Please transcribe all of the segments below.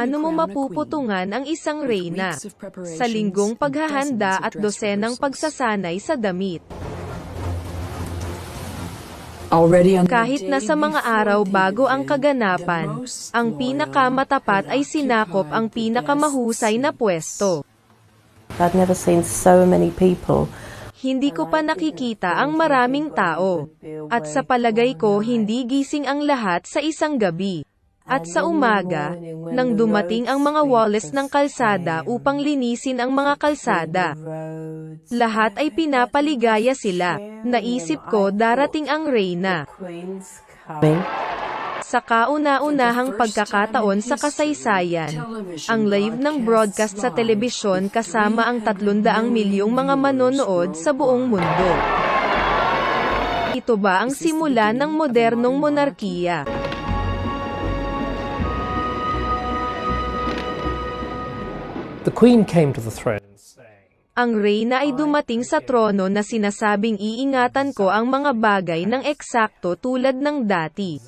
Paano mo mapuputungan ang isang reyna? Sa linggong paghahanda at dosenang pagsasanay sa damit. Kahit na sa mga araw bago ang kaganapan, ang pinakamatapat ay sinakop ang pinakamahusay na pwesto. I'd never seen so many people. Hindi ko pa nakikita ang maraming tao. At sa palagay ko hindi gising ang lahat sa isang gabi. At sa umaga, nang dumating ang mga walls ng kalsada upang linisin ang mga kalsada, lahat ay pinapaligaya sila. Naisip ko darating ang reyna. Sa kauna-unahang pagkakataon sa kasaysayan, ang live ng broadcast sa telebisyon kasama ang 300 milyong mga manonood sa buong mundo. Ito ba ang simula ng modernong monarkiya? Queen came to the throne saying, Ang reyna ay dumating sa trono na sinasabing iingatan ko ang mga bagay ng eksakto tulad ng dati.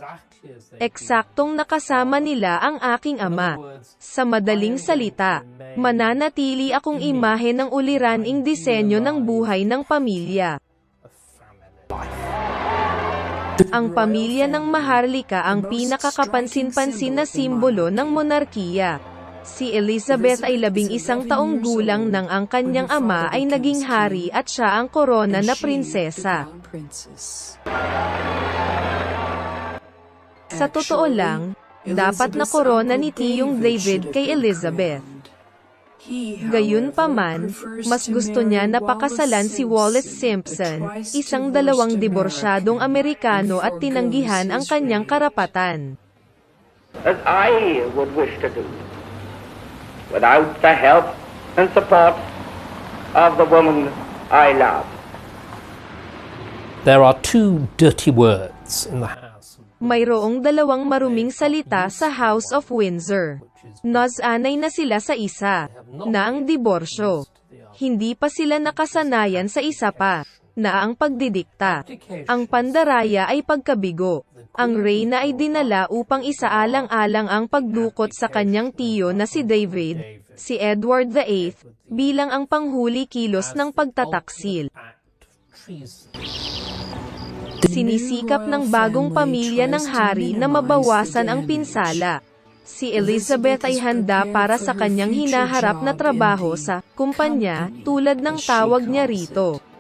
Eksaktong nakasama nila ang aking ama. Sa madaling salita, mananatili akong imahe ng uliraning disenyo ng buhay ng pamilya. Ang pamilya ng Maharlika ang pinakakapansin-pansin na simbolo ng monarkiya. Si Elizabeth ay labing isang taong gulang nang ang kanyang ama ay naging hari at siya ang korona na prinsesa. Sa totoo lang, dapat na korona ni Tiyong David kay Elizabeth. Gayunpaman, mas gusto niya na pakasalan si Wallace Simpson, isang dalawang diborsyadong Amerikano at tinanggihan ang kanyang karapatan. as I would wish to do, without the help and support of the woman I love. There are two dirty words in the house. Mayroong dalawang maruming salita sa House of Windsor. Naz-anay na sila sa isa, na ang diborsyo. Hindi pa sila nakasanayan sa isa pa, na ang pagdidikta. Ang pandaraya ay pagkabigo. Ang reyna ay dinala upang isaalang-alang ang pagdukot sa kanyang tiyo na si David, si Edward VIII, bilang ang panghuli kilos ng pagtataksil. Sinisikap ng bagong pamilya ng hari na mabawasan ang pinsala. Si Elizabeth ay handa para sa kanyang hinaharap na trabaho sa kumpanya, tulad ng tawag niya rito.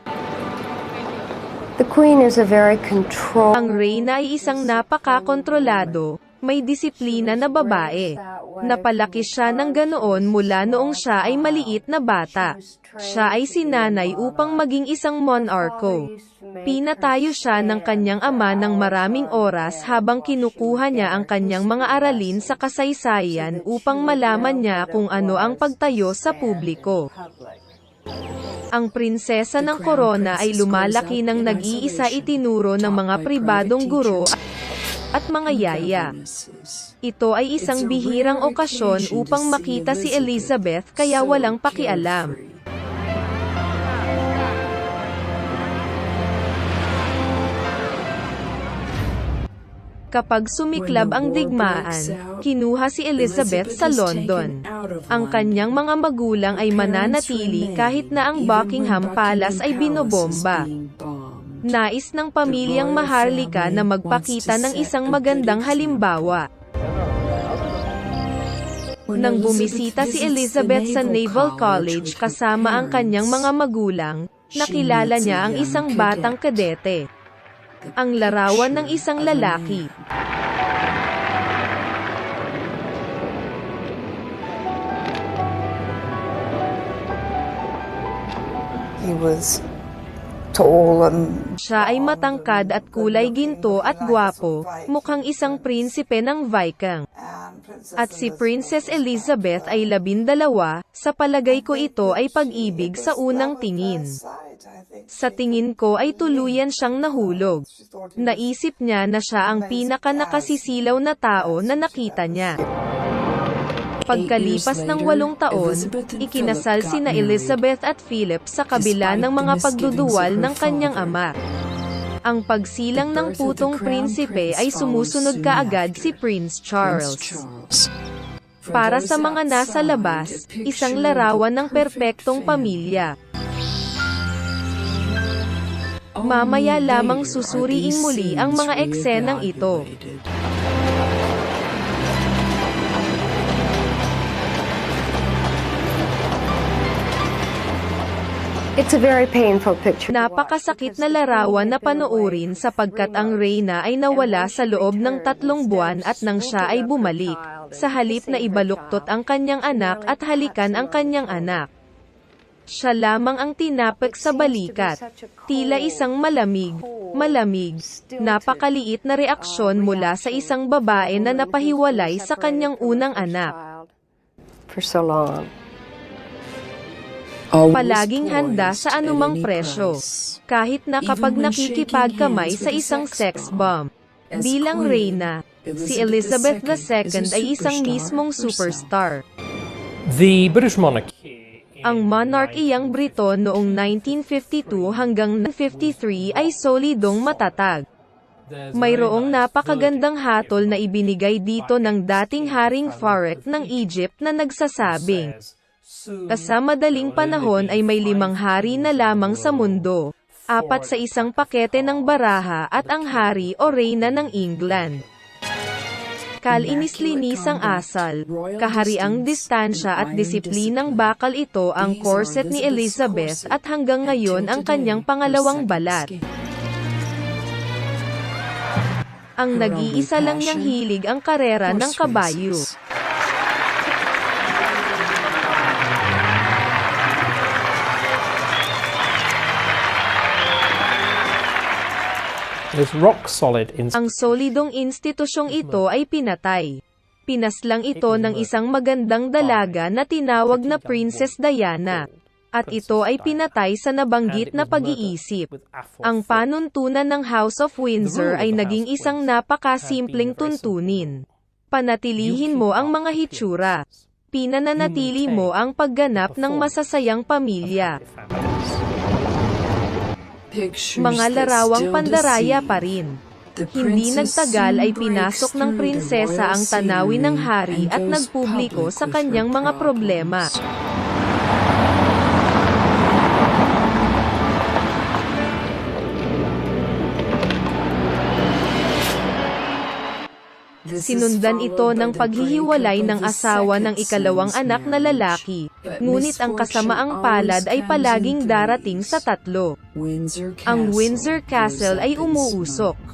Queen is a very controlled. Ang reyna ay isang napakakontrolado, may disiplina na babae. Napalaki siya ng ganoon mula noong siya ay maliit na bata. Siya ay sinanay upang maging isang monarko. Pinatayo siya ng kanyang ama ng maraming oras habang kinukuha niya ang kanyang mga aralin sa kasaysayan upang malaman niya kung ano ang pagtayo sa publiko. Ang prinsesa ng korona ay lumalaki ng nag-iisa itinuro ng mga pribadong guro at mga yaya. Ito ay isang bihirang okasyon upang makita si Elizabeth kaya walang pakialam. Kapag sumiklab ang digmaan, kinuha si Elizabeth sa London. Ang kanyang mga magulang ay mananatili kahit na ang Buckingham Palace ay binobomba. Nais ng pamilyang Maharlika na magpakita ng isang magandang halimbawa. Nang bumisita si Elizabeth sa Naval College kasama ang kanyang mga magulang, nakilala niya ang isang batang kadete. Ang larawan ng isang lalaki. He was tall and Siya ay matangkad at kulay ginto at gwapo, mukhang isang prinsipe ng Viking. At si Princess Elizabeth ay labindalawa, sa palagay ko ito ay pag-ibig sa unang tingin. Sa tingin ko ay tuluyan siyang nahulog. Naisip niya na siya ang pinaka nakasisilaw na tao na nakita niya. Pagkalipas ng walong taon, ikinasal sina Elizabeth at Philip sa kabila ng mga pagduduwal ng kanyang ama. Ang pagsilang ng putong prinsipe ay sumusunod kaagad si Prince Charles. Para sa mga nasa labas, isang larawan ng perpektong pamilya. Mamaya lamang susuriing muli ang mga eksenang ito. It's a very painful picture. Napakasakit na larawan na panoorin sapagkat ang reyna ay nawala sa loob ng tatlong buwan at nang siya ay bumalik, sa halip na ibaluktot ang kanyang anak at halikan ang kanyang anak. Siya lamang ang tinapik sa balikat. Tila isang malamig, malamig, napakaliit na reaksyon mula sa isang babae na napahiwalay sa kanyang unang anak. For so long. Palaging handa sa anumang presyo. Kahit na kapag nakikipagkamay sa isang sex bomb. Bilang reyna, si Elizabeth II ay isang mismong superstar. The British monarchy. Ang monarkiyang Brito noong 1952 hanggang 1953 ay solidong matatag. Mayroong napakagandang hatol na ibinigay dito ng dating Haring Farouk ng Egypt na nagsasabing, Sa madaling panahon ay may limang hari na lamang sa mundo, apat sa isang pakete ng baraha at ang hari o reyna ng England. Kalinis-linis ang asal, kahariang distansya at disiplinang bakal ito ang corset ni Elizabeth at hanggang ngayon ang kanyang pangalawang balat. Ang nag-iisa lang niyang hilig ang karera ng kabayo. Is rock solid Ang solidong institusyong ito ay pinatay. Pinaslang ito ng isang magandang dalaga na tinawag na Princess Diana. At ito ay pinatay sa nabanggit na pag-iisip. Ang panuntunan ng House of Windsor ay naging isang napakasimpleng tuntunin. Panatilihin mo ang mga hitsura. Pinananatili mo ang pagganap ng masasayang pamilya. Mga larawang pandaraya pa rin. Hindi nagtagal ay pinasok ng prinsesa ang tanawin ng hari at nagpubliko sa kanyang mga problema. Sinundan ito ng paghihiwalay ng asawa ng ikalawang anak na lalaki, ngunit ang kasamaang palad ay palaging darating sa tatlo. Ang Windsor Castle ay umuusok.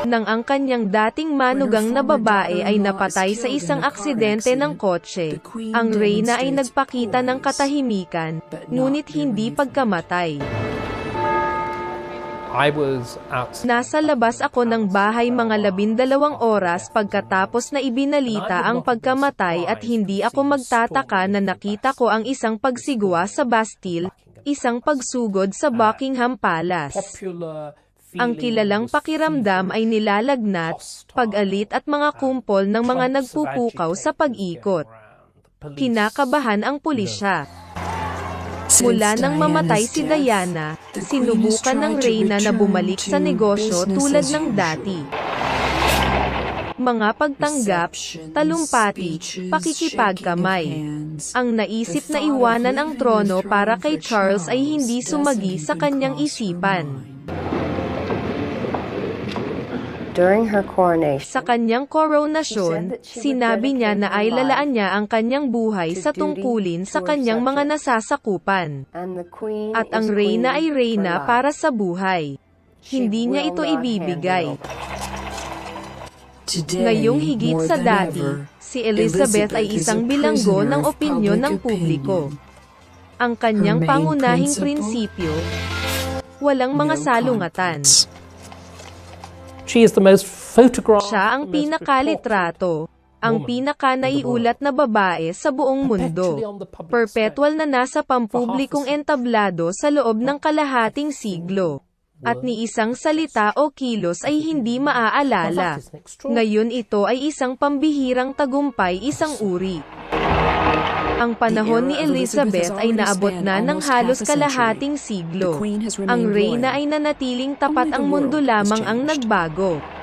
Nang ang kanyang dating manugang na babae ay napatay sa isang aksidente ng kotse, ang reyna ay nagpakita ng katahimikan, ngunit hindi pagkamatay. I was out. Nasa labas ako ng bahay mga labindalawang oras pagkatapos na ibinalita ang pagkamatay at hindi ako magtataka na nakita ko ang isang pagsigwa sa Bastille, isang pagsugod sa Buckingham Palace. Ang kilalang pakiramdam ay nilalagnat, pag-alit at mga kumpol ng mga nagpupukaw sa pag-ikot. Kinakabahan ang pulisya. Mula nang mamatay si Diana, sinubukan ng Reyna na bumalik sa negosyo tulad ng dati. Mga pagtanggap, talumpati, pakikipagkamay. Ang naisip na iwanan ang trono para kay Charles ay hindi sumagi sa kanyang isipan. During her coronation, Sa kanyang koronasyon, sinabi niya na ay lalaan niya ang kanyang buhay sa tungkulin sa kanyang mga nasasakupan. At ang reyna ay reyna para sa buhay. Hindi niya ito ibibigay. Ngayong higit sa dati, si Elizabeth ay isang bilanggo ng opinyon ng publiko. Ang kanyang pangunahing prinsipyo, walang mga salungatan. She is the most photographed. Siya ang pinakalitrato, ang pinakanaiulat na babae sa buong mundo. Perpetual na nasa pampublikong entablado sa loob ng kalahating siglo. At ni isang salita o kilos ay hindi maaalala. Ngayon ito ay isang pambihirang tagumpay isang uri. Ang panahon ni Elizabeth ay naabot na ng halos kalahating siglo. Ang reyna ay nanatiling tapat ang mundo lamang ang nagbago.